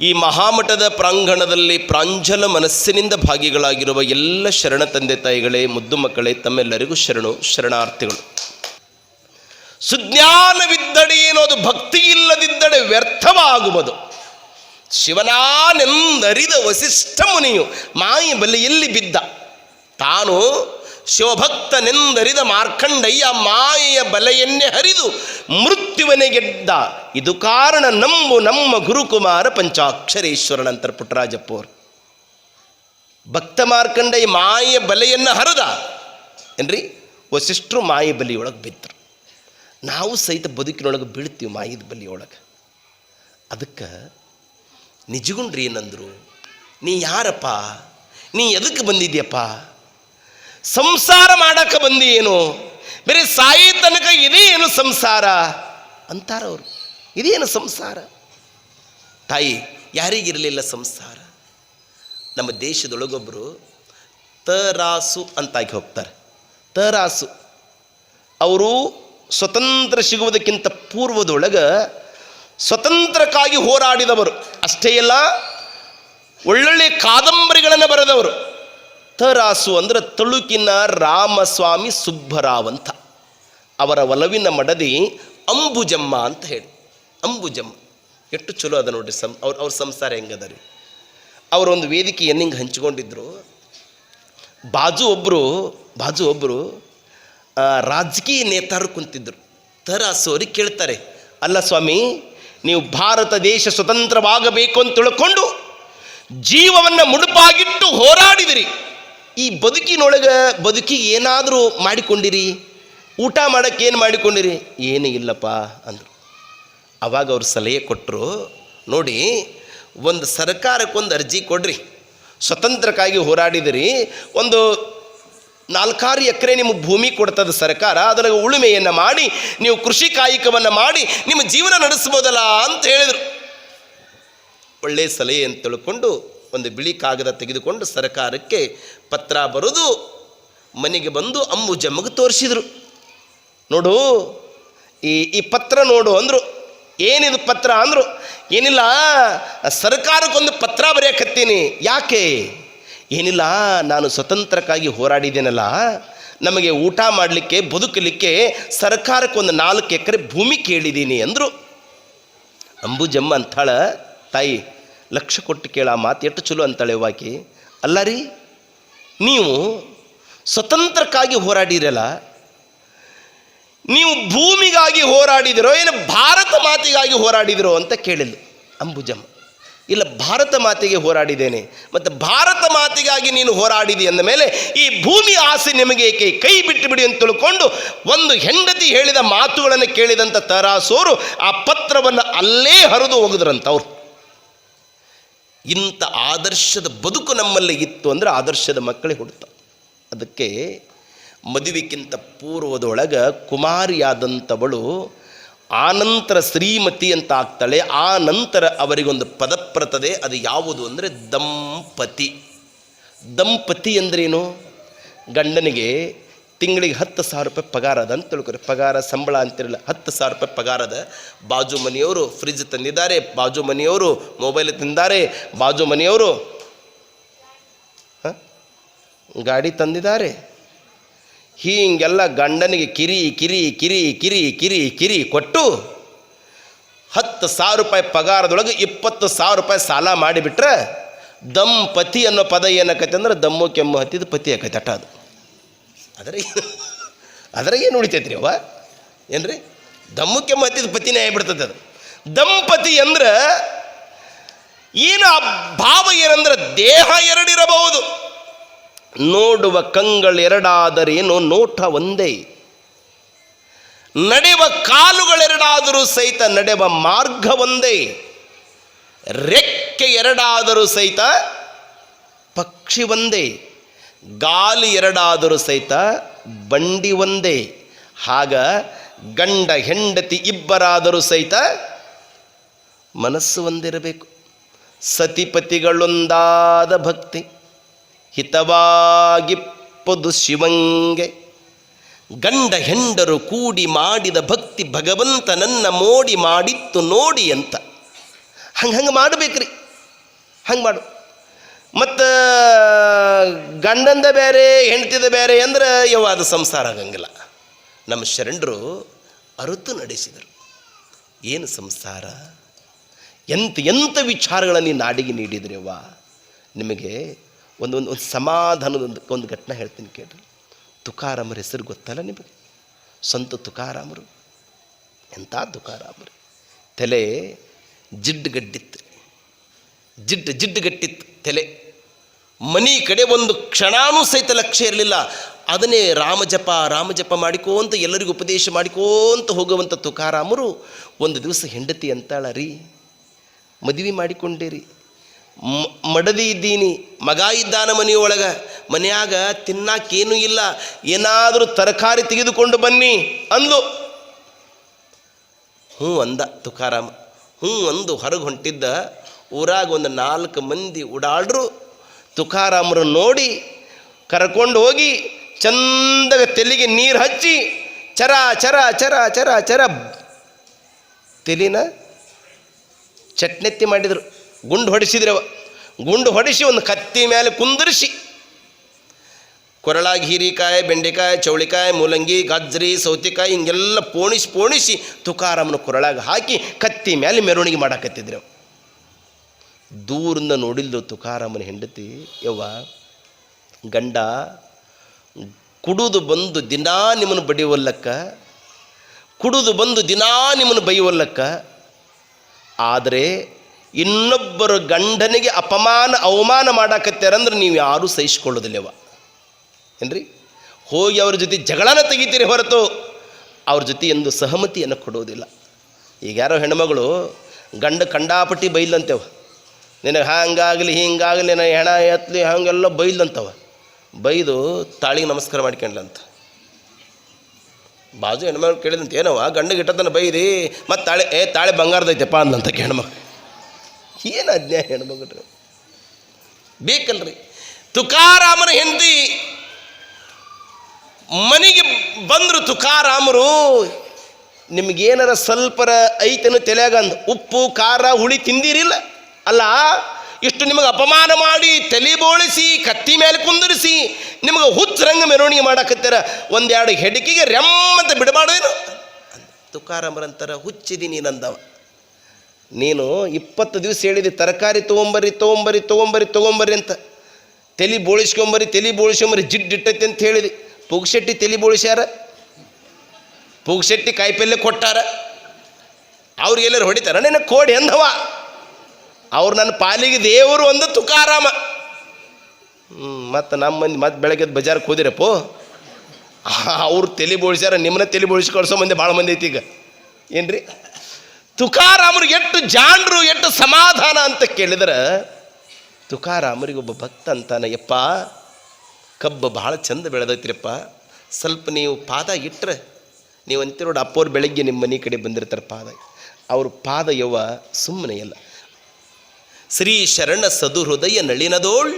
ಈ ಮಹಾಮಠದ ಪ್ರಾಂಗಣದಲ್ಲಿ ಪ್ರಾಂಜಲ ಮನಸ್ಸಿನಿಂದ ಭಾಗಿಗಳಾಗಿರುವ ಎಲ್ಲ ಶರಣ ತಂದೆ ತಾಯಿಗಳೇ, ಮುದ್ದು ಮಕ್ಕಳೇ, ತಮ್ಮೆಲ್ಲರಿಗೂ ಶರಣು, ಶರಣಾರ್ಥಿಗಳು. ಸುಜ್ಞಾನವಿದ್ದಡೆ ಏನೋದು ಭಕ್ತಿ ಇಲ್ಲದಿದ್ದಡೆ ವ್ಯರ್ಥವಾಗುವುದು. ಶಿವನಾನೆಂದರಿದ ವಸಿಷ್ಠ ಮುನಿಯು ಮಾಯಿ ಬಲಿಯಲ್ಲಿ ಬಿದ್ದ. ತಾನು ಶಿವಭಕ್ತನೆಂದರಿದ ಮಾರ್ಕಂಡಯ್ಯ ಮಾಯೆಯ ಬಲೆಯನ್ನೇ ಹರಿದು ಮೃತ್ಯುವನೆ ಗೆದ್ದ ಇದು ಕಾರಣ ನಂಬು ನಮ್ಮ ಗುರುಕುಮಾರ ಪಂಚಾಕ್ಷರೇಶ್ವರನಂತರ ಪುಟ್ಟರಾಜಪ್ಪವರು. ಭಕ್ತ ಮಾರ್ಕಂಡಯ್ಯ ಮಾಯೆಯ ಬಲೆಯನ್ನು ಹರಿದ. ಏನ್ರಿ? ವಸಿಷ್ಠರು ಮಾಯೆ ಬಲಿಯೊಳಗೆ ಬಿದ್ದರು. ನಾವು ಸಹಿತ ಬದುಕಿನೊಳಗೆ ಬೀಳ್ತೀವಿ ಮಾಯದ ಬಲಿಯೊಳಗೆ. ಅದಕ್ಕೆ ನಿಜಗುಂಡ್ರಿ ಏನಂದ್ರು, ನೀ ಯಾರಪ್ಪ? ನೀ ಎದಕ್ಕೆ ಬಂದಿದ್ಯಪ್ಪ? ಸಂಸಾರ ಮಾಡಕ್ಕೆ ಬಂದಿ ಏನು? ಬೇರೆ ಸಾಯಿ ತನಕ ಇದೇನು ಸಂಸಾರ? ಅಂತಾರವರು ಇದೇನು ಸಂಸಾರ? ತಾಯಿ, ಯಾರಿಗಿರಲಿಲ್ಲ ಸಂಸಾರ? ನಮ್ಮ ದೇಶದೊಳಗೊಬ್ಬರು ತರಾಸು ಅಂತಾಗಿ ಹೋಗ್ತಾರೆ. ತರಾಸು. ಅವರು ಸ್ವತಂತ್ರ ಸಿಗುವುದಕ್ಕಿಂತ ಪೂರ್ವದೊಳಗೆ ಸ್ವತಂತ್ರಕ್ಕಾಗಿ ಹೋರಾಡಿದವರು. ಅಷ್ಟೇ ಅಲ್ಲ, ಒಳ್ಳೊಳ್ಳೆ ಕಾದಂಬರಿಗಳನ್ನು ಬರೆದವರು. ತರಾಸು ಅಂದರೆ ತಳುಕಿನ ರಾಮಸ್ವಾಮಿ ಸುಬ್ಬರಾವ್ ಅಂತ. ಅವರ ಒಲವಿನ ಮಡದಿ ಅಂಬುಜಮ್ಮ ಅಂತ ಹೇಳಿ. ಅಂಬುಜಮ್ಮ. ಎಷ್ಟು ಚಲೋ ಅದ ನೋಡ್ರಿ ಸಂ, ಅವ್ರ ಅವ್ರ ಸಂಸಾರ ಹೆಂಗದ ರೀ. ಅವರೊಂದು ವೇದಿಕೆಯನ್ನು ಹಿಂಗೆ ಹಂಚಿಕೊಂಡಿದ್ರು. ಬಾಜು ಒಬ್ಬರು ಬಾಜು ಒಬ್ಬರು ರಾಜಕೀಯ ನೇತಾರರು ಕುಂತಿದ್ರು. ತರಾಸು ಅವ್ರಿಗೆ ಕೇಳ್ತಾರೆ, ಅಲ್ಲ ಸ್ವಾಮಿ, ನೀವು ಭಾರತ ದೇಶ ಸ್ವತಂತ್ರವಾಗಬೇಕು ಅಂತ ತಿಳ್ಕೊಂಡು ಜೀವವನ್ನು ಮುಡುಪಾಗಿಟ್ಟು ಹೋರಾಡಿದಿರಿ. ಈ ಬದುಕಿನೊಳಗೆ ಬದುಕಿಗೆ ಏನಾದರೂ ಮಾಡಿಕೊಂಡಿರಿ? ಊಟ ಮಾಡೋಕ್ಕೆ ಏನು ಮಾಡಿಕೊಂಡಿರಿ? ಏನು ಇಲ್ಲಪ್ಪ ಅಂದರು. ಅವಾಗ ಅವ್ರು ಸಲಹೆ ಕೊಟ್ಟರು ನೋಡಿ, ಒಂದು ಸರ್ಕಾರಕ್ಕೊಂದು ಅರ್ಜಿ ಕೊಡ್ರಿ. ಸ್ವತಂತ್ರಕ್ಕಾಗಿ ಹೋರಾಡಿದಿರಿ. ಒಂದು ನಾಲ್ಕಾರು ಎಕರೆ ನಿಮ್ಮ ಭೂಮಿ ಕೊಡ್ತದೆ ಸರ್ಕಾರ ಅದರ ಉಳುಮೆಯನ್ನು ಮಾಡಿ, ನೀವು ಕೃಷಿ ಕಾಯಕವನ್ನು ಮಾಡಿ, ನಿಮ್ಮ ಜೀವನ ನಡೆಸ್ಬೋದಲ್ಲ ಅಂತ ಹೇಳಿದರು. ಒಳ್ಳೆಯ ಸಲಹೆ ಅಂತ ತಿಳ್ಕೊಂಡು ಒಂದು ಬಿಳಿ ಕಾಗದ ತೆಗೆದುಕೊಂಡು ಸರ್ಕಾರಕ್ಕೆ ಪತ್ರ ಬರೆದು ಮನೆಗೆ ಬಂದು ಅಂಬುಜಮ್ಮಗೆ ತೋರಿಸಿದರು. ನೋಡು, ಈ ಈ ಪತ್ರ ನೋಡು ಅಂದರು. ಏನಿದು ಪತ್ರ ಅಂದರು? ಏನಿಲ್ಲ, ಸರ್ಕಾರಕ್ಕೊಂದು ಪತ್ರ ಬರೆಯಕತ್ತೀನಿ. ಯಾಕೆ? ಏನಿಲ್ಲ, ನಾನು ಸ್ವತಂತ್ರಕ್ಕಾಗಿ ಹೋರಾಡಿದ್ದೇನಲ್ಲ. ನಮಗೆ ಊಟ ಮಾಡಲಿಕ್ಕೆ, ಬದುಕಲಿಕ್ಕೆ ಸರ್ಕಾರಕ್ಕೊಂದು ನಾಲ್ಕು ಎಕರೆ ಭೂಮಿ ಕೇಳಿದ್ದೀನಿ ಅಂದರು. ಅಂಬುಜಮ್ಮ ಅಂತಾಳ, ತಾಯಿ ಲಕ್ಷ ಕೊಟ್ಟು ಕೇಳ ಮಾತು ಎಷ್ಟು ಚಲೋ ಅಂತಾಳೆ ವಾಕಿ. ಅಲ್ಲ ರೀ, ನೀವು ಸ್ವತಂತ್ರಕ್ಕಾಗಿ ಹೋರಾಡಿರಲ್ಲ, ನೀವು ಭೂಮಿಗಾಗಿ ಹೋರಾಡಿದಿರೋ ಏನು ಭಾರತ ಮಾತಿಗಾಗಿ ಹೋರಾಡಿದಿರೋ ಅಂತ ಕೇಳಿಲ್ಲ ಅಂಬುಜಮ್ಮ. ಇಲ್ಲ, ಭಾರತ ಮಾತಿಗೆ ಹೋರಾಡಿದ್ದೇನೆ, ಮತ್ತು ಭಾರತ ಮಾತಿಗಾಗಿ ನೀನು ಹೋರಾಡಿದಿ ಅಂದ ಮೇಲೆ ಈ ಭೂಮಿ ಆಸೆ ನಿಮಗೆ ಏಕೆ ಕೈ ಬಿಟ್ಟು ಬಿಡಿ ಅಂತ ತಿಳ್ಕೊಂಡು ಒಂದು ಹೆಂಡತಿ ಹೇಳಿದ ಮಾತುಗಳನ್ನು ಕೇಳಿದಂಥ ತರಾಸೋರು ಆ ಪತ್ರವನ್ನು ಅಲ್ಲೇ ಹರಿದು ಹೋಗಿದ್ರಂತ ಅವ್ರು. ಇಂಥ ಆದರ್ಶದ ಬದುಕು ನಮ್ಮಲ್ಲಿ ಇತ್ತು ಅಂದರೆ ಆದರ್ಶದ ಮಕ್ಕಳೇ ಹುಡ್ತಾವೆ ಅದಕ್ಕೆ ಮದುವೆಗಿಂತ ಪೂರ್ವದೊಳಗೆ ಕುಮಾರಿಯಾದಂಥವಳು ಆನಂತರ ಶ್ರೀಮತಿ ಅಂತ ಆಗ್ತಾಳೆ. ಆ ನಂತರ ಅವರಿಗೊಂದು ಪದಪ್ರತದೆ ಅದು ಯಾವುದು ಅಂದರೆ ದಂಪತಿ. ದಂಪತಿ ಅಂದ್ರೇನು? ಗಂಡನಿಗೆ ತಿಂಗಳಿಗೆ ಹತ್ತು ಸಾವಿರ ರೂಪಾಯಿ ಪಗಾರ ಅದ ಅಂತ ತಿಳ್ಕೊರಿ. ಪಗಾರ, ಸಂಬಳ ಅಂತಿರಲ್ಲ, ಹತ್ತು ಸಾವಿರ ರೂಪಾಯಿ ಪಗಾರ ಅದ. ಬಾಜು ಮನೆಯವರು ಫ್ರಿಜ್ ತಂದಿದ್ದಾರೆ, ಬಾಜು ಮನೆಯವರು ಮೊಬೈಲ್ ತಂದಿದ್ದಾರೆ, ಬಾಜು ಮನೆಯವರು? ಗಾಡಿ ತಂದಿದ್ದಾರೆ. ಹೀಗೆಲ್ಲ ಗಂಡನಿಗೆ ಕಿರಿ ಕಿರಿ ಕಿರಿ ಕಿರಿ ಕಿರಿ ಕಿರಿ ಕೊಟ್ಟು ಹತ್ತು ಸಾವಿರ ರೂಪಾಯಿ ಪಗಾರದೊಳಗೆ ಇಪ್ಪತ್ತು ಸಾವಿರ ರೂಪಾಯಿ ಸಾಲ ಮಾಡಿಬಿಟ್ರೆ ದಂಪತಿ ಅನ್ನೋ ಪದ ಏನಕ್ಕೈತೆ ಅಂದ್ರೆ, ದಮ್ಮು ಕೆಮ್ಮು ಹತ್ತಿದ ಪತಿ ಆಕೈತೆ ಅಟ ಅದು. ಅದರ ಅದ್ರಾಗ ಏನು ಉಳಿತೈತ್ರಿ ಅವ ಏನ್ರಿ? ದಮ್ಮು ಮತ್ತಿದ ಹತ್ತಿದ ಪತಿನೇ ಆಗಿಬಿಡ್ತದೆ ಅದು. ದಂಪತಿ ಅಂದ್ರೆ ಏನು ಆ ಭಾವ ಏನಂದ್ರೆ ದೇಹ ಎರಡಿರಬಹುದು. ನೋಡುವ ಕಂಗಳೆರಡಾದರೇನು ನೋಟ ಒಂದೇ. ನಡೆಯುವ ಕಾಲುಗಳೆರಡಾದರೂ ಸಹಿತ ನಡೆಯುವ ಮಾರ್ಗ ಒಂದೇ. ರೆಕ್ಕೆ ಎರಡಾದರೂ ಸಹಿತ ಪಕ್ಷಿ ಒಂದೇ. ಗಾಲಿ ಎರಡಾದರೂ ಸಹಿತ ಬಂಡಿ ಒಂದೇ. ಆಗ ಗಂಡ, ಹೆಂಡತಿ ಇಬ್ಬರಾದರೂ ಸಹಿತ ಮನಸ್ಸು ಒಂದಿರಬೇಕು. ಸತಿಪತಿಗಳೊಂದಾದ ಭಕ್ತಿ. ಹಿತವಾಗಿಪ್ಪದು ಶಿವಂಗೆ. ಗಂಡ, ಹೆಂಡರು ಕೂಡಿ ಮಾಡಿದ ಭಕ್ತಿ ಭಗವಂತನನ್ನ ಮೋಡಿ ಮಾಡಿತ್ತು ನೋಡಿ ಅಂತ. ಹಂಗೆ ಹಂಗೆ ಮಾಡಬೇಕ್ರಿ. ಹಂಗೆ ಮಾಡು. ಮತ್ತು, ಗಂಡಂದ ಬೇರೆ ಹೆಂಡತಿದ ಬೇರೆ ಅಂದ್ರೆ ಯಾವ ಅದು ಸಂಸಾರ ಆಗಂಗಿಲ್ಲ. ನಮ್ಮ ಶರಣರು ಅರುತು ನಡೆಸಿದರು. ಏನು ಸಂಸಾರ? ಎಂತ ಎಂಥ ವಿಚಾರಗಳನ್ನು ನೀನು ನಾಡಿಗೆ ನೀಡಿದ್ರವ್ವ ನಿಮಗೆ ಒಂದೊಂದು ಒಂದು ಒಂದು ಘಟನೆ ಹೇಳ್ತೀನಿ ಕೇಳಿರಿ. ತುಕಾರಾಮರ ಹೆಸರು ಗೊತ್ತಲ್ಲ ನಿಮಗೆ? ಸ್ವಂತ ತುಕಾರಾಮರು ಎಂಥ ತುಕಾರಾಮರು? ತಲೆ ಜಿಡ್ಡುಗಡ್ಡಿತ್ತು ಜಿಡ್ಡು ಜಿಡ್ಡುಗಟ್ಟಿತ್ತು ತಲೆ. ಮನಿ ಕಡೆ ಒಂದು ಕ್ಷಣಾನೂ ಸಹಿತ ಲಕ್ಷ್ಯ ಇರಲಿಲ್ಲ. ಅದನ್ನೇ ರಾಮಜಪ ರಾಮಜಪ ಮಾಡಿಕೋಂತ ಎಲ್ಲರಿಗೂ ಉಪದೇಶ ಮಾಡಿಕೋಂತ ಹೋಗುವಂಥ ತುಕಾರಾಮರು ಒಂದು ದಿವಸ ಹೆಂಡತಿ ಅಂತಾಳ ರೀ ಮದುವೆ ಮಾಡಿಕೊಂಡಿರಿ. ಮಡದಿ ಇದ್ದೀನಿ, ಮಗ ಇದ್ದಾನ ಮನೆಯೊಳಗೆ, ಮನೆಯಾಗ ತಿನ್ನಕ್ಕೇನೂ ಇಲ್ಲ, ಏನಾದರೂ ತರಕಾರಿ ತೆಗೆದುಕೊಂಡು ಬನ್ನಿ ಅಂದ್ಲು. ಹ್ಞೂ ಅಂದ ತುಕಾರಾಮ. ಹ್ಞೂ ಅಂದು ಹೊರಗೆ ಹೊಂಟಿದ್ದ ಊರಾಗ ಒಂದು ನಾಲ್ಕು ಮಂದಿ ಓಡಾಡ್ರು. ತುಕಾರಾಮರು ನೋಡಿ ಕರ್ಕೊಂಡು ಹೋಗಿ ಚಂದಗ ತೆಲಿಗೆ ನೀರು ಹಚ್ಚಿ ಚರ ಚರ ಚರ ಚರ ಚರ ತೆಲಿನ ಚಟ್ನೆತ್ತಿ ಮಾಡಿದರು. ಗುಂಡು ಹೊಡಿಸಿದ್ರವ. ಗುಂಡು ಹೊಡಿಸಿ ಒಂದು ಕತ್ತಿ ಮೇಲೆ ಕುಂದರಿಸಿ. ಕೊರಳಾಗಿ ಹೀರಿಕಾಯಿ, ಬೆಂಡೆಕಾಯಿ, ಚೌಳಿಕಾಯಿ, ಮೂಲಂಗಿ, ಗಜ್ರಿ, ಸೌತೆಕಾಯಿ ಹಿಂಗೆಲ್ಲ ಪೋಣಿಸಿ ಪೋಣಿಸಿ ತುಕಾರಾಮನ ಕೊರಳಾಗಿ ಹಾಕಿ ಕತ್ತಿ ಮೇಲೆ ಮೆರವಣಿಗೆ ಮಾಡಾಕತ್ತಿದ್ರು ದೂರಿಂದ ನೋಡಿಲ್ದು ತುಕಾರಾಮನ ಹೆಂಡತಿ, ಯವ್ವ, ಗಂಡ, ಕುಡುದು ಬಂದು ದಿನಾ ನಿಮ್ಮನ್ನು ಬಡಿವಲ್ಲಕ್ಕ ಕುಡುದು ಬಂದು ದಿನಾ ನಿಮ್ಮನ್ನು ಬೈವಲ್ಲಕ್ಕ ಆದರೆ ಇನ್ನೊಬ್ಬರು ಗಂಡನಿಗೆ ಅಪಮಾನ, ಅವಮಾನ ಮಾಡಾಕತ್ಯಾರಂದ್ರೆ ನೀವು ಯಾರೂ ಸಹಿಸ್ಕೊಳ್ಳೋದಿಲ್ಲವ ಏನ್ರಿ? ಹೋಗಿ ಅವ್ರ ಜೊತೆ ಜಗಳನ ತೆಗಿತೀರಿ ಹೊರತು ಅವ್ರ ಜೊತೆ ಎಂದು ಸಹಮತಿಯನ್ನು ಕೊಡೋದಿಲ್ಲ. ಈಗ ಯಾರೋ ಹೆಣ್ಮಗಳು ಗಂಡ ಕಂಡಾಪಟ್ಟಿ ಬೈಲಂತೇವ ನಿನಗೆ ಹಂಗಾಗಲಿ, ಹಿಂಗಾಗಲಿ, ನನಗೆ ಹೆಣ ಎತ್ತಲಿ ಹಾಗೆಲ್ಲ ಬೈದಂತವ ಬೈದು ತಾಳಿಗೆ ನಮಸ್ಕಾರ ಮಾಡ್ಕೊಂಡ್ಲಂತ. ಬಾಜು ಹೆಣ್ಮಗಳು ಕೇಳಿದಂತ ಏನವ ಗಂಡಗೆ ಇಟ್ಟದನ್ನ ಬೈದಿ, ಮತ್ತು ತಾಳೆ, ಏ, ತಾಳೆ ಬಂಗಾರದೈತೆಪ್ಪ ಅಂದಂತ ಹೆಣ್ಮಕ್ಳು. ಏನು ಅಜ್ಞಾನ ಹೆಣ್ಮಗ್ರಿ ಬೇಕಲ್ರಿ. ತುಕಾರಾಮನ ಹೆಂಡತಿ ಮನೆಗೆ ಬಂದರು ತುಕಾರಾಮರು, ನಿಮಗೇನಾರ ಸ್ವಲ್ಪರ ಐತನು ಅಂದ್, ಉಪ್ಪು, ಖಾರ, ಹುಳಿ ತಿಂದಿರಿಲ್ಲ? ಅಲ್ಲ, ಇಷ್ಟು ನಿಮಗೆ ಅಪಮಾನ ಮಾಡಿ ತಲೆ ಬೋಳಿಸಿ, ಕತ್ತಿ ಮೇಲೆ ಕುಂದಿರಿಸಿ ನಿಮಗೆ ಹುಚ್ಚರಂಗ ಮೆರವಣಿಗೆ ಮಾಡಾಕತ್ತೀರ? ಒಂದೆರಡು ಹೆಡಕಿಗೆ ರೆಮ್ಮಂತ ಬಿಡಬಾರ್ದೇನು ತುಕಾರಾಮರಂತಾರ ಹುಚ್ಚಿದಿ ನೀನಂದವ. ನೀನು ಇಪ್ಪತ್ತು ದಿವಸ ಹೇಳಿದಿ, ತರಕಾರಿ ತೊಗೊಂಬರ್ರಿ ತೊಗೊಂಬರ್ರಿ ತೊಗೊಂಬರ್ರಿ ತೊಗೊಂಬರ್ರಿ ಅಂತ. ತಲೆ ಬೋಳಿಸ್ಕೊಂಬರಿ ತಲೆ ಬೋಳಿಸ್ಕೊಂಬರಿ ಜಿಡ್ಡಿಟ್ಟೈತೆ ಅಂತ ಹೇಳಿದಿ. ಪುಗ್ಶೆಟ್ಟಿ ತಲೆ ಬೋಳಿಸ್ಯಾರ? ಪುಗ್ಶೆಟ್ಟಿ ಕಾಯಿಪಲ್ಲೆ ಕೊಟ್ಟಾರ? ಅವ್ರಿಗೆಲ್ಲರೂ ಹೊಡಿತಾರ? ನಿನ್ನ ಕೋಡಿ ಅಂದವ. ಅವ್ರು ನನ್ನ ಪಾಲಿಗೆ ದೇವರು ಒಂದು ತುಕಾರಾಮ. ಮತ್ತು ನಮ್ಮ ಮಂದಿ ಮತ್ತೆ ಬೆಳಗ್ಗೆ ಬಜಾರ್ ಹೋದಿರಪ್ಪೋ ಅವ್ರು ತಲೆ ಬೋಳಿಸ್ಯಾರ ನಿಮ್ಮನ್ನ ತಲೆ ಬೋಳಿಸಿ ಕಳ್ಸೋ ಮಂದಿ ಭಾಳ ಮಂದಿ ಐತಿ ಈಗ. ಏನ್ರಿ? ತುಕಾರಾಮರಿಗೆ ಎಷ್ಟು ಜಾಣರು, ಎಷ್ಟು ಸಮಾಧಾನ ಅಂತ ಕೇಳಿದ್ರೆ, ತುಕಾರಾಮರಿಗೆ ಒಬ್ಬ ಭಕ್ತ ಅಂತಾನೆ, ಯಪ್ಪ, ಕಬ್ಬು ಭಾಳ ಚಂದ ಬೆಳೆದೈತ್ರಿಪ್ಪ. ಸ್ವಲ್ಪ ನೀವು ಪಾದ ಇಟ್ಟರೆ ನೀವು ಅಂತೀರ ನೋಡಿ ಅಪ್ಪವ್ರು ಬೆಳಗ್ಗೆ ನಿಮ್ಮ ಮನೆ ಕಡೆ ಬಂದಿರ್ತಾರೆ ಪಾದ. ಅವ್ರ ಪಾದ ಯವ್ವ ಸುಮ್ಮನೆ ಇಲ್ಲ. ಶ್ರೀ ಶರಣ ಸದುಹೃದಯ ನಳಿನದೋಳ್.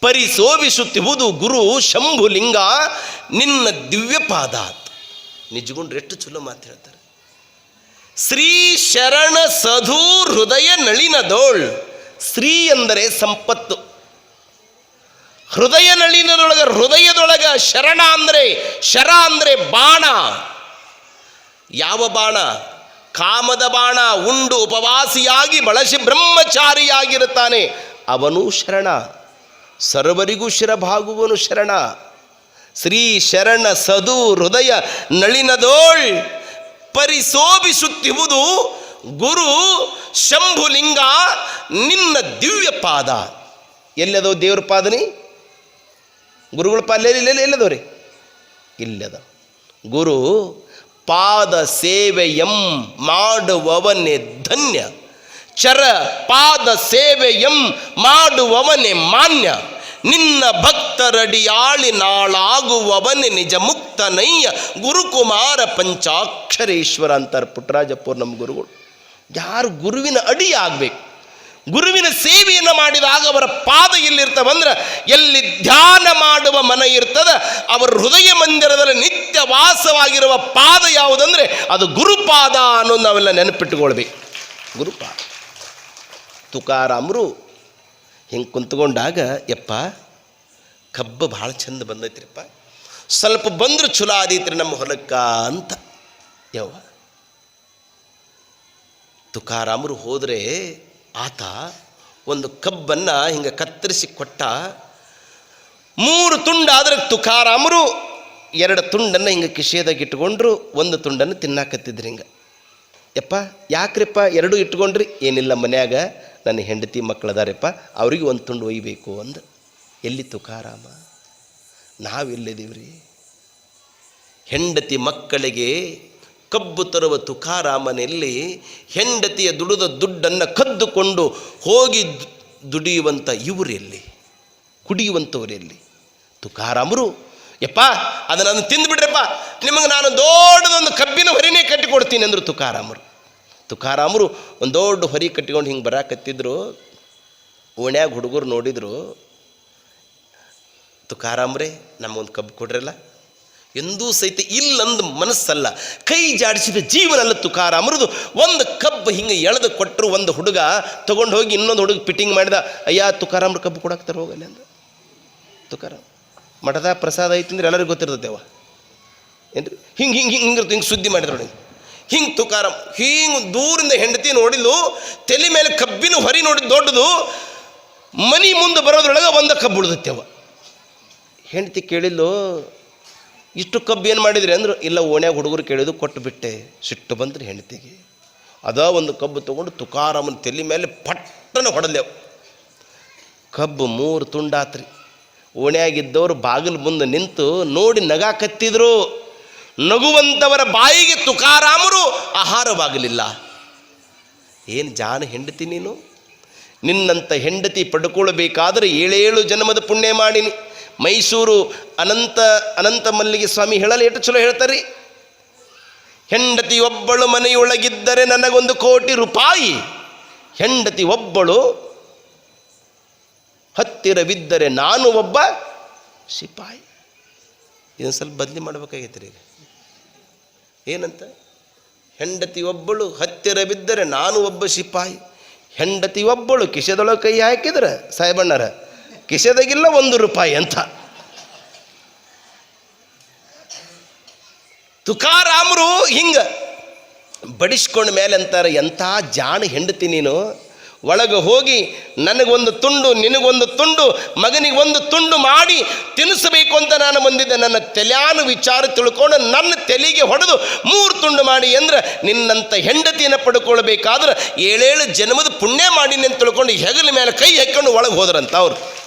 ಪರಿಸೋವಿಸುತ್ತಿರುವುದು ಗುರು ಶಂಭುಲಿಂಗ ನಿನ್ನ ದಿವ್ಯ ಪಾದಾತ್. ನಿಜಗೊಂಡ್ರೆ ಎಷ್ಟು ಚಲೋ ಮಾತು ಹೇಳ್ತಾರೆ. ಶ್ರೀ ಶರಣ ಸಧು ಹೃದಯ ನಳಿನದೋಳ್. ಶ್ರೀ ಎಂದರೆ ಸಂಪತ್ತು. ಹೃದಯ ನಳಿನದೊಳಗ ಹೃದಯದೊಳಗ ಶರಣ ಅಂದರೆ ಶರ ಅಂದರೆ ಬಾಣ. ಯಾವ ಬಾಣ? ಕಾಮದ ಬಾಣ ಉಂಡು ಉಪವಾಸಿಯಾಗಿ ಬಳಸಿ ಬ್ರಹ್ಮಚಾರಿಯಾಗಿರುತ್ತಾನೆ. ಅವನು ಶರಣ. ಸರ್ವರಿಗೂ ಶಿರಭಾಗುವನು ಶರಣ. ಶ್ರೀ ಶರಣ ಸದು ಹೃದಯ ನಳಿನದೋಳ್ ಪರಿಸೋಭಿಸುತ್ತಿರುವುದು ಗುರು ಶಂಭುಲಿಂಗ ನಿನ್ನ ದಿವ್ಯ ಪಾದ. ಎಲ್ಲದೋ ದೇವ್ರ ಪಾದನಿ? ಗುರುಗಳ ಪಾದ ಎಲ್ಲ ರೀ? ಇಲ್ಲದ. ಗುರು ಪಾದ ಸೇವೆಯಂ ಮಾಡುವವನೇ ಧನ್ಯ ಚರ ಪಾದ ಸೇವೆಯಂ ಮಾಡುವವನೇ ಮಾನ್ಯ ನಿನ್ನ ಭಕ್ತರಡಿಯಾಳಿ ನಾಳಾಗುವವನೇ ನಿಜ ಮುಕ್ತನಯ್ಯ ಗುರುಕುಮಾರ ಪಂಚಾಕ್ಷರೇಶ್ವರ ಅಂತಾರೆ ಪುಟ್ಟರಾಜಪ್ಪವ್ರು ನಮ್ಮ ಗುರುಗಳು ಯಾರು ಗುರುವಿನ ಅಡಿ ಆಗಬೇಕು ಗುರುವಿನ ಸೇವೆಯನ್ನು ಮಾಡಿದಾಗ ಅವರ ಪಾದ ಎಲ್ಲಿರ್ತವಂದ್ರೆ ಎಲ್ಲಿ ಧ್ಯಾನ ಮಾಡುವ ಮನ ಇರ್ತದ, ಅವರ ಹೃದಯ ಮಂದಿರದಲ್ಲಿ ನಿತ್ಯ ವಾಸವಾಗಿರುವ ಪಾದ ಯಾವುದಂದ್ರೆ ಅದು ಗುರುಪಾದ ಅನ್ನೋದು ನಾವೆಲ್ಲ ನೆನಪಿಟ್ಟುಕೊಳ್ಬೇಕು. ಗುರುಪಾದ. ತುಕಾರಾಮರು ಹಿಂಗೆ ಕುಂತ್ಕೊಂಡಾಗ, ಯಪ್ಪ, ಕಬ್ಬು ಭಾಳ ಚಂದ ಬಂದೈತ್ರಿಪ್ಪ. ಸ್ವಲ್ಪ ಬಂದ್ರೆ ಚಲೋ ಆದೈತ್ರಿ ನಮ್ಮ ಹೊಲಕ್ಕ ಅಂತ. ಯಾವ ತುಕಾರಾಮರು ಹೋದರೆ ಆತ ಒಂದು ಕಬ್ಬನ್ನು ಹಿಂಗೆ ಕತ್ತರಿಸಿ ಕೊಟ್ಟ. ಮೂರು ತುಂಡಾದ್ರೆ ತುಕಾರಾಮರು ಎರಡು ತುಂಡನ್ನು ಹಿಂಗೆ ಕಿಶೆದಾಗ ಇಟ್ಕೊಂಡ್ರು, ಒಂದು ತುಂಡನ್ನು ತಿನ್ನಾಕತ್ತಿದ್ರು ಹಿಂಗೆ. ಯಪ್ಪ, ಯಾಕ್ರಿಪ್ಪ ಎರಡು ಇಟ್ಕೊಂಡ್ರಿ? ಏನಿಲ್ಲ ಮನ್ಯಾಗ, ನನ್ನ ಹೆಂಡತಿ ಮಕ್ಕಳದಾರಪ್ಪ ಅವ್ರಿಗೆ ಒಂದು ತುಂಡು ಒಯ್ಬೇಕು ಅಂದ. ಎಲ್ಲಿ ತುಕಾರಾಮ ನಾವೆಲ್ಲಿದ್ದೀವ್ರಿ ಹೆಂಡತಿ ಮಕ್ಕಳಿಗೆ ಕಬ್ಬು ತರುವ ತುಕಾರಾಮನಲ್ಲಿ ಹೆಂಡತಿಯ ದುಡಿದ ದುಡ್ಡನ್ನು ಕದ್ದುಕೊಂಡು ಹೋಗಿ ದುಡಿಯುವಂಥ ಇವರೆಲ್ಲಿ ಕುಡಿಯುವಂಥವರೆಲ್ಲಿ ತುಕಾರಾಮರು. ಯಪ್ಪ, ಅದನ್ನು ತಿಂದುಬಿಡ್ರಪ್ಪ ನಿಮಗೆ ನಾನು ದೊಡ್ಡದೊಂದು ಕಬ್ಬಿನ ಹೊರಿನೇ ಕಟ್ಟಿಕೊಡ್ತೀನಿ ಅಂದರು ತುಕಾರಾಮರು. ತುಕಾರಾಮರು ಒಂದು ದೊಡ್ಡ ಹೊರಿ ಕಟ್ಟಿಕೊಂಡು ಹಿಂಗೆ ಬರಾಕತ್ತಿದ್ರು. ಓಣ್ಯಾಗ ಹುಡುಗರು ನೋಡಿದರು. ತುಕಾರಾಮ್ರೆ, ನಮಗೊಂದು ಕಬ್ಬು ಕೊಡ್ರಲ್ಲ? ಎಂದೂ ಸಹಿತ ಇಲ್ಲಂದು ಮನಸ್ಸಲ್ಲ. ಕೈ ಜಾಡಿಸಿದ ಜೀವನಲ್ಲ ತುಕಾರಾಮರದು ಒಂದು ಕಬ್ಬು ಹಿಂಗೆ ಎಳೆದು ಕೊಟ್ಟರು ಒಂದು ಹುಡುಗ ತಗೊಂಡು ಹೋಗಿ ಇನ್ನೊಂದು ಹುಡುಗ ಫಿಟ್ಟಿಂಗ್ ಮಾಡಿದ, ಅಯ್ಯ ತುಕಾರಾಮ್ರ ಕಬ್ಬು ಕೊಡಾಕ್ತಾರೆ ಹೋಗಲ್ಲ ಅಂದ. ತುಕಾರ. ಮಠದ ಪ್ರಸಾದ ಐತಿ ಅಂದ್ರೆ ಎಲ್ಲರಿಗೂ ಅವ ಏನ್ರಿ? ಹಿಂಗೆ ಹಿಂಗೆ ಹಿಂಗೆ ಹಿಂಗಿರ್ತು ಹಿಂಗೆ ಸುದ್ದಿ ಮಾಡಿದ್ರು ನೋಡಿ. ಹಿಂಗೆ ತುಕಾರಾಮ್ ಹಿಂಗೆ ದೂರಿಂದ ಹೆಂಡತಿ ನೋಡಿದ್ಲು, ತಲೆ ಮೇಲೆ ಕಬ್ಬಿನ ಹೊರಿ ನೋಡಿದ್ದು ದೊಡ್ಡದು, ಮನಿ ಮುಂದೆ ಬರೋದ್ರೊಳಗೆ ಒಂದು ಕಬ್ಬು ಉಳಿದತ್ತೆವ ಹೆಂಡತಿ ಕೇಳಿದ್ಲು ಇಷ್ಟು ಕಬ್ಬು ಏನು ಮಾಡಿದ್ರಿ ಅಂದ್ರೆ, ಇಲ್ಲ, ಓಣ್ಯಾಗ ಹುಡುಗರು ಕೇಳಿದು ಕೊಟ್ಟು ಬಿಟ್ಟೆ, ಸಿಟ್ಟು ಬಂದ್ರಿ ಹೆಂಡತಿಗೆ. ಅದ ಒಂದು ಕಬ್ಬು ತೊಗೊಂಡು ತುಕಾರಾಮನ ತಲೆ ಮೇಲೆ ಪಟ್ಟನ ಹೊಡೆದೆವು ಕಬ್ಬು ಮೂರು ತುಂಡಾತ್ರಿ. ಓಣ್ಯಾಗಿದ್ದವರು ಬಾಗಿಲು ಮುಂದೆ ನಿಂತು ನೋಡಿ ನಗಾಕತ್ತಿದ್ರು ನಗುವಂಥವರ ಬಾಯಿಗೆ ತುಕಾರಾಮರು ಆಹಾರವಾಗಲಿಲ್ಲ ಏನು ಜಾನ ಹೆಂಡತಿ ನೀನು? ನಿನ್ನಂಥ ಹೆಂಡತಿ ಪಡ್ಕೊಳ್ಬೇಕಾದ್ರೆ ಏಳೇಳು ಜನ್ಮದ ಪುಣ್ಯ ಮಾಡಿನಿ. ಮೈಸೂರು ಅನಂತ ಅನಂತ ಮಲ್ಲಿಗೆ ಸ್ವಾಮಿ ಹೇಳಲು, ಎಷ್ಟು ಚಲೋ ಹೇಳ್ತಾರೆ? ಹೆಂಡತಿ ಒಬ್ಬಳು ಮನೆಯೊಳಗಿದ್ದರೆ ನನಗೊಂದು ಕೋಟಿ ರೂಪಾಯಿ. ಹೆಂಡತಿ ಒಬ್ಬಳು ಹತ್ತಿರವಿದ್ದರೆ ನಾನು ಒಬ್ಬ ಸಿಪಾಯಿ. ಇದನ್ನು ಸ್ವಲ್ಪ ಬದಲಿ ಮಾಡ್ಬೇಕಾಗಿತ್ತು ರೀ ಏನಂತ? ಹೆಂಡತಿ ಒಬ್ಬಳು ಹತ್ತಿರವಿದ್ದರೆ ನಾನು ಒಬ್ಬ ಸಿಪಾಯಿ. ಹೆಂಡತಿ ಒಬ್ಬಳು ಕಿಶೆದೊಳಗೆ ಕೈ ಹಾಕಿದ್ರೆ ಸಾಹೇಬಣ್ಣರ ಕಿಶೆದಾಗಿಲ್ಲ ಒಂದು ರೂಪಾಯಿ ಅಂತ. ತುಕಾರಾಮರು ಹಿಂಗ ಬಡಿಸ್ಕೊಂಡ ಮೇಲೆ ಅಂತಾರೆ ಎಂಥ ಜಾಣ ಹೆಂಡತಿ ನೀನು? ಒಳಗೆ ಹೋಗಿ ನನಗೊಂದು ತುಂಡು, ನಿನಗೊಂದು ತುಂಡು, ಮಗನಿಗೆ ಒಂದು ತುಂಡು ಮಾಡಿ ತಿನ್ನಿಸಬೇಕು ಅಂತ ನಾನು ಬಂದಿದ್ದೆ. ನನ್ನ ತಲೆಯಾನು ವಿಚಾರ ತಿಳ್ಕೊಂಡು ನನ್ನ ತಲೆಗೆ ಹೊಡೆದು ಮೂರು ತುಂಡು ಮಾಡಿ ಅಂದ್ರೆ ನಿನ್ನಂಥ ಹೆಂಡತಿಯನ್ನು ಪಡ್ಕೊಳ್ಬೇಕಾದ್ರೆ ಏಳೇಳು ಜನ್ಮದ ಪುಣ್ಯ ಮಾಡಿ ಅಂತ ತಿಳ್ಕೊಂಡು ಹೆಗಲ ಮೇಲೆ ಕೈ ಹಾಕ್ಕೊಂಡು ಒಳಗೆ ಹೋದ್ರಂತ ಅವರು.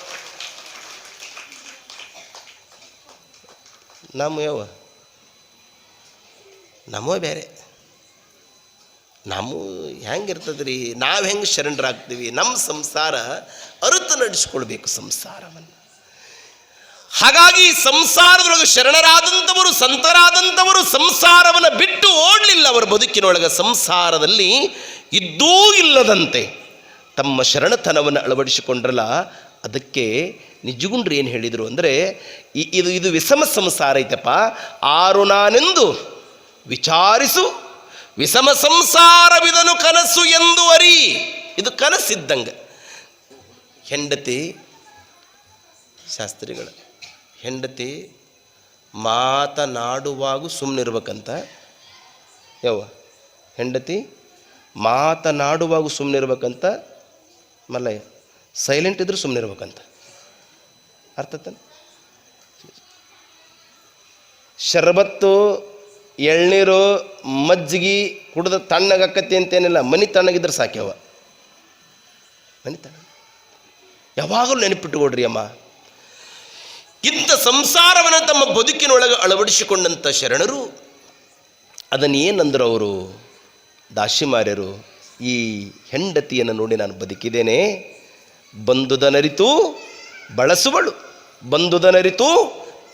ನಮ್ಮ ಯಾವ ನಮ್ಮ ಬೇರೆ. ನಮ್ಮ ಹೆಂಗಿರ್ತದೆ ರೀ ನಾವು ಹೆಂಗೆ ಶರಣರಾಗ್ತೀವಿ? ನಮ್ಮ ಸಂಸಾರ ಅರುತು ನಡೆಸ್ಕೊಳ್ಬೇಕು ಸಂಸಾರವನ್ನು. ಹಾಗಾಗಿ ಸಂಸಾರದೊಳಗೆ ಶರಣರಾದಂಥವರು ಸಂತರಾದಂಥವರು ಸಂಸಾರವನ್ನು ಬಿಟ್ಟು ಓಡಲಿಲ್ಲ ಅವರ ಬದುಕಿನೊಳಗೆ. ಸಂಸಾರದಲ್ಲಿ ಇದ್ದೂ ಇಲ್ಲದಂತೆ ತಮ್ಮ ಶರಣತನವನ್ನು ಅಳವಡಿಸಿಕೊಂಡ್ರಲ್ಲ, ಅದಕ್ಕೆ ನಿಜಗುಂಡ್ರು ಏನು ಹೇಳಿದರು ಅಂದರೆ ಇದು ಇದು ವಿಷಮ ಸಂಸಾರ ಐತಪ್ಪ, ಆರು ನಾನೆಂದು ವಿಚಾರಿಸು, ವಿಷಮ ಸಂಸಾರವಿದನು ಕನಸು ಎಂದು ಅರಿ. ಇದು ಕನಸಿದ್ದಂಗೆ. ಹೆಂಡತಿ, ಶಾಸ್ತ್ರಿಗಳು, ಹೆಂಡತಿ ಮಾತನಾಡುವಾಗ ಸುಮ್ಮನಿರ್ಬೇಕಂತ ಯಾವ ಹೆಂಡತಿ ಮಾತನಾಡುವಾಗ ಸುಮ್ಮನಿರ್ಬೇಕಂತ ಮಲ್ಲಯ್ಯ ಸೈಲೆಂಟ್ ಇದ್ರೂ ಸುಮ್ಮನಿರ್ಬೇಕಂತ ಅರ್ಥ ತಾನೆ ಶರ್ಬತ್ತು, ಎಳ್ನೀರು, ಮಜ್ಜಿಗೆ ಕುಡ್ದು ತಣ್ಣಗಾಕತಿ ಅಂತೇನಿಲ್ಲ, ಮನಿ ತಣ್ಣಗಿದ್ರೆ ಸಾಕ್ಯವ ಮನಿ ತಣ್ಣ ಯಾವಾಗಲೂ ನೆನಪಿಟ್ಟುಕೊಡ್ರಿ ಅಮ್ಮ. ಇಂಥ ಸಂಸಾರವನ್ನು ತಮ್ಮ ಬದುಕಿನೊಳಗೆ ಅಳವಡಿಸಿಕೊಂಡಂಥ ಶರಣರು ಅದನ್ನು ಏನಂದ್ರೆ ಅವರು ದಾಶಿಮಾರ್ಯರು ಈ ಹೆಂಡತಿಯನ್ನು ನೋಡಿ ನಾನು ಬದುಕಿದ್ದೇನೆ. ಬಂದುದನರಿತು ಬಳಸುವಳು, ಬಂದುದನರಿತು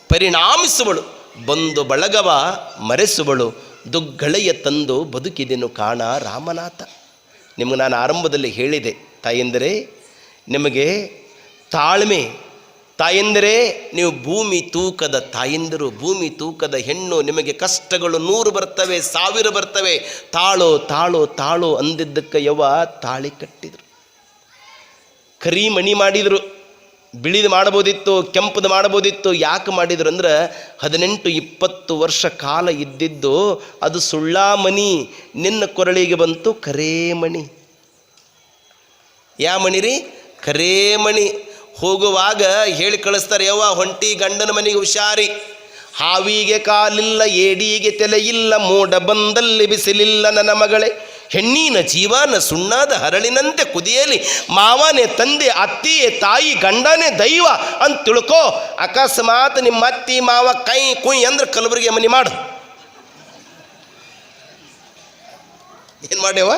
ಪರಿಣಾಮಿಸುವಳು, ಬಂದು ಬಳಗವ ಮರೆಸುವಳು, ದುಗ್ಗಳೆಯ ತಂದು ಬದುಕಿದೆನು ಕಾಣ ರಾಮನಾಥ. ನಿಮಗೆ ನಾನು ಆರಂಭದಲ್ಲಿ ಹೇಳಿದೆ, ತಾಯಂದರೆ, ನಿಮಗೆ ತಾಳ್ಮೆ, ತಾಯಂದರೆ, ನೀವು ಭೂಮಿ ತೂಕದ ತಾಯಂದಿರು, ಭೂಮಿ ತೂಕದ ಹೆಣ್ಣು, ನಿಮಗೆ ಕಷ್ಟಗಳು ನೂರು ಬರ್ತವೆ, ಸಾವಿರ ಬರ್ತವೆ, ತಾಳೋ ತಾಳೋ ತಾಳೋ ಅಂದಿದ್ದಕ್ಕೆ ಯವ ತಾಳಿ ಕಟ್ಟಿದರು. ಕರಿ ಮಣಿ ಮಾಡಿದರು. ಬಿಳಿದು ಮಾಡ್ಬೋದಿತ್ತು ಕೆಂಪದು ಮಾಡ್ಬೋದಿತ್ತು ಯಾಕೆ ಮಾಡಿದ್ರು ಅಂದ್ರೆ ಹದಿನೆಂಟು, ಇಪ್ಪತ್ತು ವರ್ಷ ಕಾಲ ಇದ್ದಿದ್ದು ಅದು ಸುಳ್ಳಾಮಣಿ, ನಿನ್ನ ಕೊರಳಿಗೆ ಬಂತು ಕರೇ ಮಣಿ ಯಾ ಮಣಿ ರೀ ಕರೇ ಮಣಿ ಹೋಗುವಾಗ ಹೇಳಿ ಕಳಿಸ್ತಾರೆ, ಯವ್ವ ಹೊಂಟಿ ಗಂಡನ ಮನೆಗೆ ಹುಷಾರಿ. ಹಾವಿಗೆ ಕಾಲಿಲ್ಲ, ಏಡಿಗೆ ತಲೆಯಿಲ್ಲ, ಮೋಡ ಬಂದಲ್ಲಿ ಬಿಸಿಲಿಲ್ಲ ನನ್ನ ಮಗಳೇ. ಹೆಣ್ಣಿನ ಜೀವನ ಸುಣ್ಣಾದ ಹರಳಿನಂತೆ ಕುದಿಯಲಿ. ಮಾವನೇ, ತಂದೆ, ಅತ್ತಿಯೇ, ತಾಯಿ, ಗಂಡನೇ, ದೈವ ಅಂತ ತಿಳ್ಕೋ. ಅಕಸ್ಮಾತ್ ನಿಮ್ಮ ಅತ್ತಿ, ಮಾವ ಕೈ, ಕುಯ್ ಅಂದ್ರೆ ಕಲಬುರಗಿ ಮನಿ ಮಾಡು. ಏನು ಮಾಡ್ಯವ?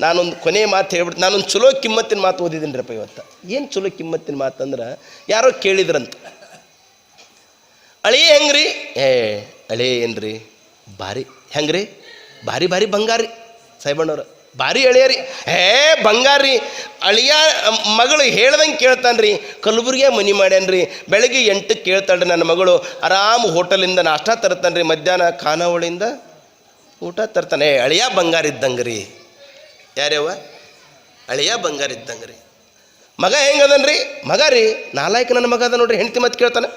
ನಾನೊಂದು ಕೊನೆ ಮಾತು ಹೇಳ್ಬಿಟ್ಟು ನಾನೊಂದು ಚಲೋ ಕಿಮ್ಮತ್ತಿನ ಮಾತು ಓದಿದ್ದೀನಿ ರಪ್ಪ ಇವತ್ತು. ಏನು ಚಲೋ ಕಿಮ್ಮತ್ತಿನ ಮಾತು ಅಂದ್ರೆ ಯಾರೋ ಕೇಳಿದ್ರಂತ. ಅಳಿ ಹೆಂಗ್ರಿ? ಏ ಅಳಿ ಏನ್ರಿ? ಭಾರಿ ಹೆಂಗ್ರಿ? ಭಾರಿ ಭಾರಿ ಬಂಗಾರಿ, ಸಾಹೇಬಣ್ಣವ್ರು. ಭಾರಿ ಅಳಿಯರಿ. ಹೇ ಬಂಗಾರಿ, ಅಳಿಯ ಮಗಳು ಹೇಳ್ದಂಗೆ ಕೇಳ್ತಾನೆ ರೀ ಕಲಬುರ್ಗಿಯ ಮನಿ ಮಾಡ್ಯಾನ್ರಿ. ಬೆಳಗ್ಗೆ ಎಂಟಕ್ಕೆ ಕೇಳ್ತಾಳ್ರಿ ನನ್ನ ಮಗಳು. ಆರಾಮ್ ಹೋಟೆಲಿಂದ ನಾಷ್ಟ ತರ್ತಾನ್ರಿ. ಮಧ್ಯಾಹ್ನ ಖಾನಾವಳಿಯಿಂದ ಊಟ ತರ್ತಾನೆ. ಅಳಿಯ ಬಂಗಾರ ಇದ್ದಂಗೆ ರೀ ಯಾರ್ಯವ ಅಳಿಯ ಬಂಗಾರ ಇದ್ದಂಗೆ ರೀ ಮಗ ಹೆಂಗದನ್ರಿ ಮಗ ರೀ ನಾಲ್ಕು ನನ್ನ ಮಗ ಅದ ನೋಡ್ರಿ. ಹೆಂಡತಿ ಮತ್ತೆ ಕೇಳ್ತಾನೆ.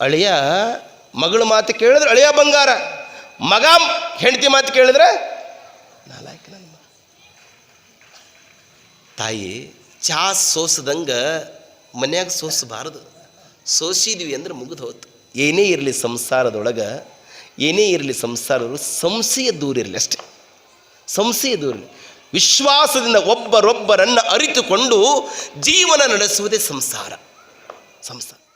ಅಳಿಯ ಮಗಳ ಮಾತು ಕೇಳಿದ್ರೆ ಅಳಿಯ ಬಂಗಾರ. ಮಗ ಹೆಂಡತಿ ಮಾತು ಕೇಳಿದ್ರೆ ನಾಲ್ಕು ತಾಯಿ, ಚಾ ಸೋಸದಂಗೆ ಮನ್ಯಾಗ ಸೋಸಬಾರದು. ಸೋಸಿದ್ವಿ ಅಂದ್ರೆ ಮುಗಿದು ಹೋತು. ಏನೇ ಇರಲಿ ಸಂಸಾರದೊಳಗೆ, ಏನೇ ಇರಲಿ ಸಂಸಾರದೊಳಗೆ ಸಂಶಯ ದೂರ ಇರಲಿ ಅಷ್ಟೇ. ಸಂಸೆಯ ದೂರ ವಿಶ್ವಾಸದಿಂದ ಒಬ್ಬರೊಬ್ಬರನ್ನು ಅರಿತುಕೊಂಡು ಜೀವನ ನಡೆಸುವುದೇ ಸಂಸಾರ. ಸಂಸಾರ.